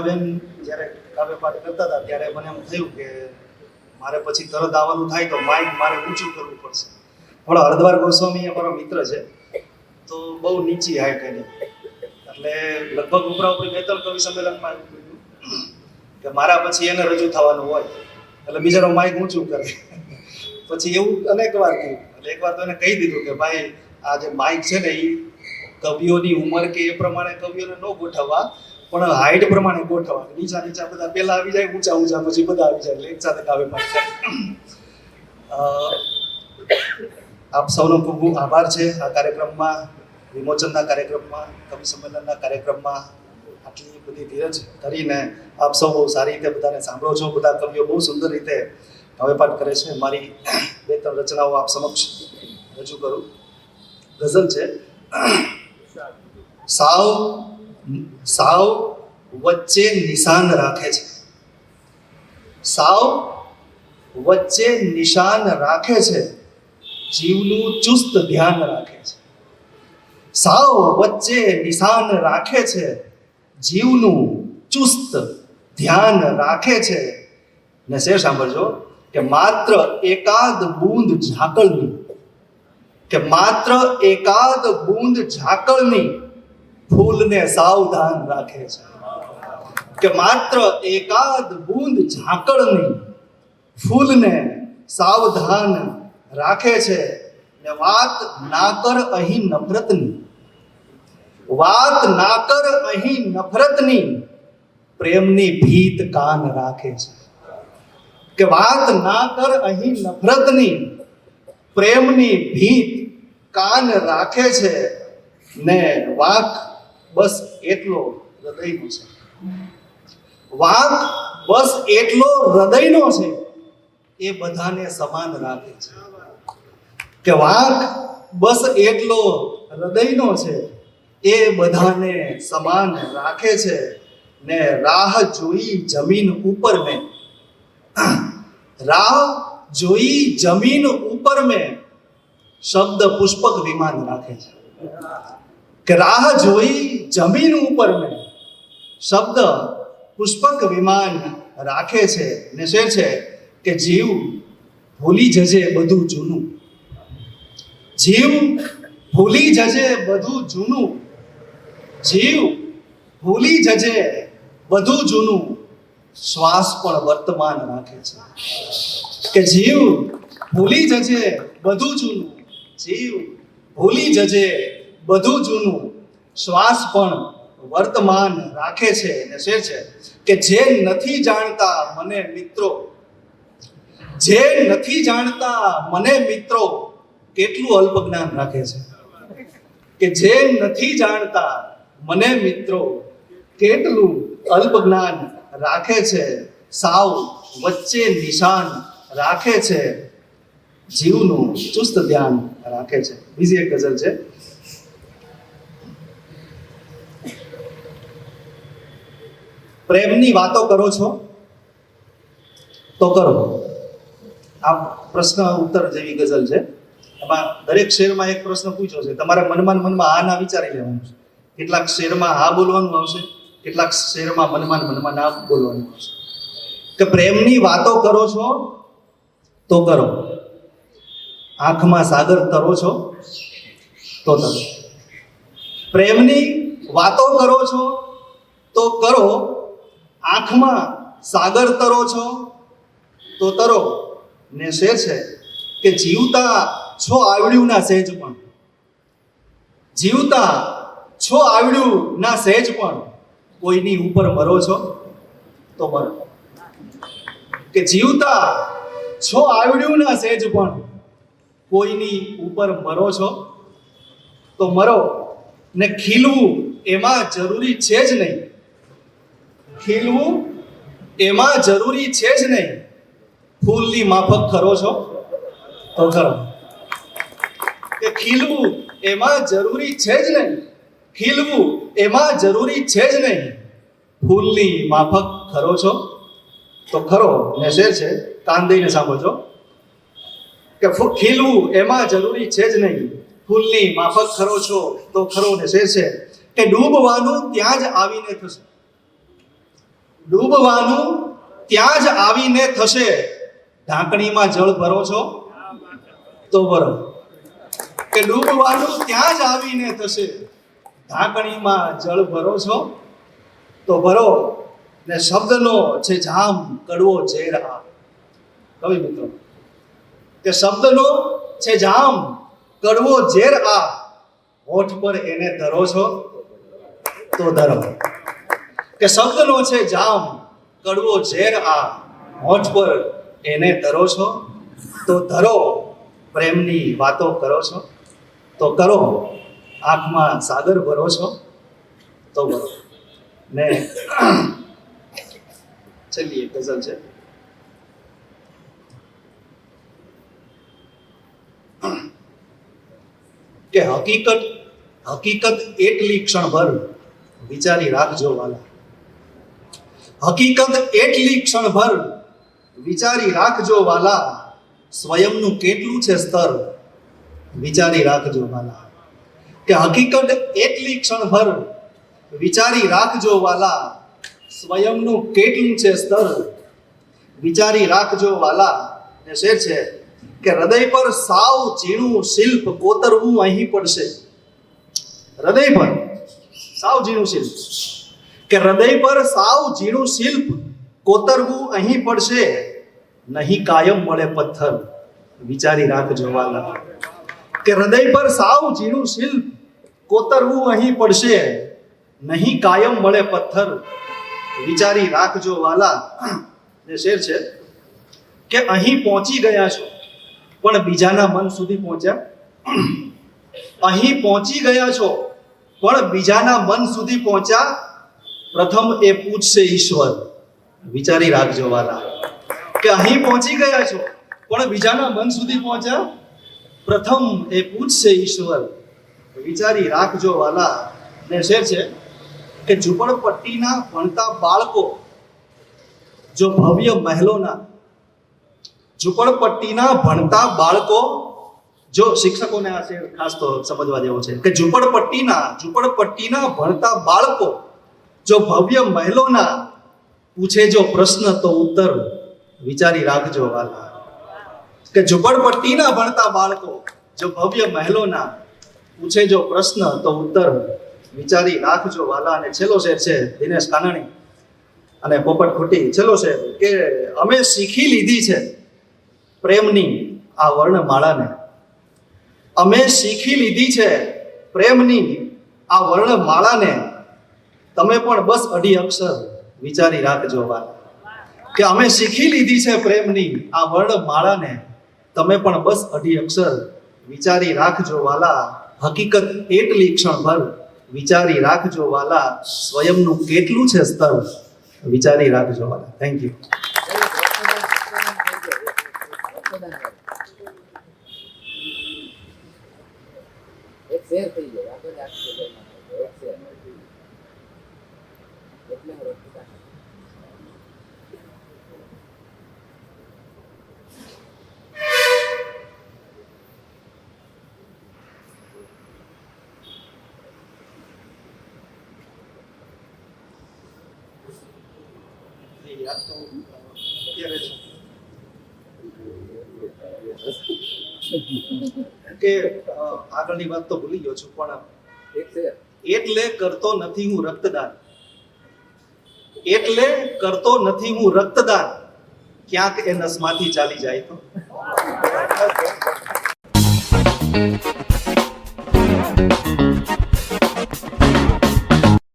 રચનાબેન જ્યારે કાવ્યપાઠ કરતા હતા, ત્યારે મને એમ થયું કે મારે પછી તરત આવવાનું થાય તો માઇક મારે ઊંચું કરવું પડશે. પણ હરદ્વાર ગોસ્વામી અમારો મિત્ર છે, તો બહુ નીચી હાઈટ એની. એટલે લગભગ ઉપરા ઉપરી બે કવિ સંમેલનમાં કે મારા પછી એને રજૂ થવાનું હોય, એટલે બીજાનો માઇક ઊંચું કરે. પછી એવું અનેક વાર થયું. એટલે એક વાર તો એને કહી દીધું કે ભાઈ, આ જે માઇક છે ને એ કવિઓની ઉંમર કે એ પ્રમાણે કવિઓને ન ગોઠવવા પણ હાઈટ પ્રમાણે ગોઠવવાની નીચા નીચા બધા પહેલા આવી જાય ઊંચા ઊંચા પછી બધા આવી જાય. એટલે એક સાથે અ, આપ સૌનો ખૂબ ખૂબ આભાર છે આ કાર્યક્રમમાં વિમોચનના કાર્યક્રમમાં કવિ સંમેલનના કાર્યક્રમમાં આટલી બધી ધીરજ કરીને આપ સૌ બહુ સારી રીતે બધાને સાંભળો છો. બધા કવિઓ બહુ સુંદર રીતે કાવ્યપાઠ કરે છે. મારી બે ત્રણ રચનાઓ આપ સમક્ષ રજૂ કરું. ગઝલ છે. સાવ સાવ વચ્ચે નિશાન રાખે છે. સાવ વચ્ચે નિશાન રાખે છે, જીવનું ચુસ્ત ધ્યાન રાખે છે. સાવ વચ્ચે નિશાન રાખે છે, જીવનું ચુસ્ત ધ્યાન રાખે છે. ને શેર સાંભળજો કે માત્ર એકાદ બૂંદ ઝાકળની કે માત્ર એકાદ બૂંદ ઝાકળની ફૂલને સાવધાન રાખે છે. કે માત્ર એકાદ બૂંદ ઝાકળની ફૂલને સાવધાન રાખે છે. ને વાત ના કર અહીં નફરતની. વાત ના કર અહીં નફરતની, પ્રેમની ભીત કાન રાખે છે. કે વાત ના કર અહીં નફરતની, પ્રેમની ભીત કાન રાખે છે. ને વાક બસ એટલો હૃદયનો છે. વાત બસ એટલો હૃદયનો છે એ બધાને સમાન રાખે છે. કે વાત બસ એટલો હૃદયનો છે એ બધાને સમાન રાખે છે ને રાહ જોઈ જમીન ઉપર મેં રાહ જોઈ જમીન ઉપર મેં શબ્દ પુષ્પક વિમાન રાખે છે. કે રાહ જોઈ જમીન ઉપર મેં શબ્દ પુષ્પક વિમાન રાખે છે ને શેર છે કે જીવ ભૂલી જજે બધું જૂનું. જીવ ભૂલી જજે બધું જૂનું. જીવ ભૂલી જજે બધું જૂનું. શ્વાસ પણ વર્તમાન રાખે છે. કે જીવ ભૂલી જજે બધું જૂનું. જીવ ભૂલી જજે બધું જૂનું શ્વાસ પણ વર્તમાન રાખે છે અને શેર છે કે જે નથી જાણતા મને મિત્રો, જે નથી જાણતા મને મિત્રો, કેટલું અલ્પ જ્ઞાન રાખે છે? કે જે નથી જાણતા મને મિત્રો, કેટલું અલ્પ જ્ઞાન રાખે છે? સાવ વચ્ચે નિશાન રાખે છે. જીવનું ચુસ્ત ધ્યાન રાખે છે. બીજી એક ગઝલ છે. પ્રેમની વાતો કરો છો? તો કરો. આ પ્રશ્ન ઉત્તર જેવી ગઝલ છે. એમાં દરેક શેરમાં એક પ્રશ્ન પૂછ્યો છે. તમારે મનમાં મનમાં આ ના વિચારી લેવાનું છે. કેટલાક શેરમાં હા બોલવાનું આવશે, કેટલાક શેરમાં મનમાં મનમાં ના બોલવાનું આવશે. કે પ્રેમની વાતો કરો છો, તો કરો. આંખમાં સાગર તરો છો, તો તરો. પ્રેમની વાતો કરો છો, તો કરો. આંખમાં સાગર તરો છો? તો તરો, ને શેર છે કે જીવતા છો આવડ્યું ના સહેજ પણ. જીવતા છો આવડ્યું ના સહેજ પણ. કોઈની ઉપર મરો છો? તો મરો. કે જીવતા છો આવડ્યું ના સહેજ પણ. કોઈની ઉપર મરો છો? તો મરો. ને ખીલવું એમાં જરૂરી છે જ નહીં. ખીલવું એમાં જરૂરી છે જ નહીં. ફૂલની માફક ખરો છો તો ખરો. કે ખીલવું એમાં જરૂરી છે જ નહીં. ખીલવું એમાં જરૂરી છે જ નહીં. ફૂલની માફક ખરો છો તો ખરો. ને શેર છે કાન દઈને સાંભળજો. કે ખીલવું એમાં જરૂરી છે જ નહીં. ફૂલની માફક ખરો છો તો ખરો ને શેર છે. કે ડૂબવાનું ત્યાં જ આવીને થશે. ડૂબવાનું ત્યાં જ આવીને થશે. ઢાંકણીમાં જળ ભરો છો? તો ભરો. કે ડૂબવાનું ત્યાં જ આવીને થશે. ઢાંકણીમાં જળ ભરો છો? તો ભરો. ને શબ્દનો છે જામ કડવો ઝેર આ. કવિ મિત્રો, કે શબ્દનો છે જામ કડવો ઝેર આ, હોઠ પર એને ધરો છો? તો ધરો. કે શબ્દનો છે જામ, કડવો ઝેર આ હોઠ પર એને ધરો છો? તો ધરો, પ્રેમની વાતો કરો છો? તો કરો, આંખમાં સાગર ભરો છો? તો ભરો. ને છેલ્લી એક ગઝલ છે. કે હકીકત હકીકત એટલી ક્ષણભર વિચારી રાખજો વાલા. હકીકત એટલી ક્ષણભર વિચારી રાખજો વાલા, સ્વયંનું કેટલું છે સ્તર? વિચારી રાખજો વાલા. કે હકીકત એટલી ક્ષણભર વિચારી રાખજો વાલા, સ્વયંનું કેટલું છે સ્તર? વિચારી રાખજો વાલા. ને શેર છે કે હૃદય પર સાવ ઝીણું શિલ્પ કોતરવું અહીં પડશે. હૃદય પર સાવ ઝીણું શિલ્પ. કે હૃદય પર સાવ ઝીણું શિલ્પ કોતરવું અહીં પડશે, નહીં કાયમ મળે પથ્થર. વિચારી રાખજો વાલા. કે હૃદય પર સાવ ઝીણું શિલ્પ કોતરવું અહીં પડશે, નહીં કાયમ મળે પથ્થર. વિચારી રાખજો વાલા. જે શેર છે કે અહીં પહોંચી ગયા છો, પણ બીજાના મન સુધી પહોંચ્યા. અહીં પહોંચી ગયા છો, પણ બીજાના મન સુધી પહોંચ્યા પ્રથમ એ પૂછશે ઈશ્વર. વિચારી રાખજો વાલા. કે અહીં પહોંચી ગયા છો, પણ બીજાના મન સુધી પહોંચ્યા? પ્રથમ એ પૂછશે ઈશ્વર. વિચારી રાખજો વાલા. ને શેર છે કે ઝૂંપડપટ્ટીના ભણતા બાળકો, જો ભવ્ય મહેલોના, ઝૂંપડપટ્ટીના ભણતા બાળકો, જો શિક્ષકોને આ છે ખાસ તો સમજવા જેવો છે કે ઝૂંપડપટ્ટીના ઝૂંપડપટ્ટીના ભણતા બાળકો જો ભવ્ય મહેલોના પૂછે જો પ્રશ્ન તો ઉત્તર વિચારી રાખજો વાલા. કે ઝુંપડપટ્ટીના ભણતા બાળકો જો ભવ્ય મહેલોના પૂછે જો પ્રશ્ન તો ઉત્તર વિચારી રાખજો વાલા. અને છેલ્લો શેર છે દિનેશ કાનાણી અને પોપટ ખોટી છેલ્લો શેર કે અમે શીખી લીધી છે પ્રેમની આ વર્ણમાળાને. અમે શીખી લીધી છે પ્રેમની આ વર્ણમાળાને તમે પણ બસ અઢી અક્ષર વિચારી રાખજો વાત. કે અમે શીખી લીધી છે પ્રેમની આ વર્ણમાળાને તમે પણ બસ અઢી અક્ષર વિચારી રાખજો વાલા. હકીકત એટલી ક્ષણભર વિચારી રાખજો વાલા. સ્વયંનું કેટલું છે સ્તર વિચારી રાખજો વાલા. થેન્ક યુ એક શેર થઈ ગયો. આગળ જ આખી જગ્યાએ નાખો. એક શેર એટલે હું રખી કાઢું. કે આગળની વાત તો ભૂલી ગયો છું પણ એટલે કરતો નથી હું રક્તદાન. એટલે કરતો નથી હું રક્તદાન. ક્યાંક એ નસમાંથી ચાલી જાય તો.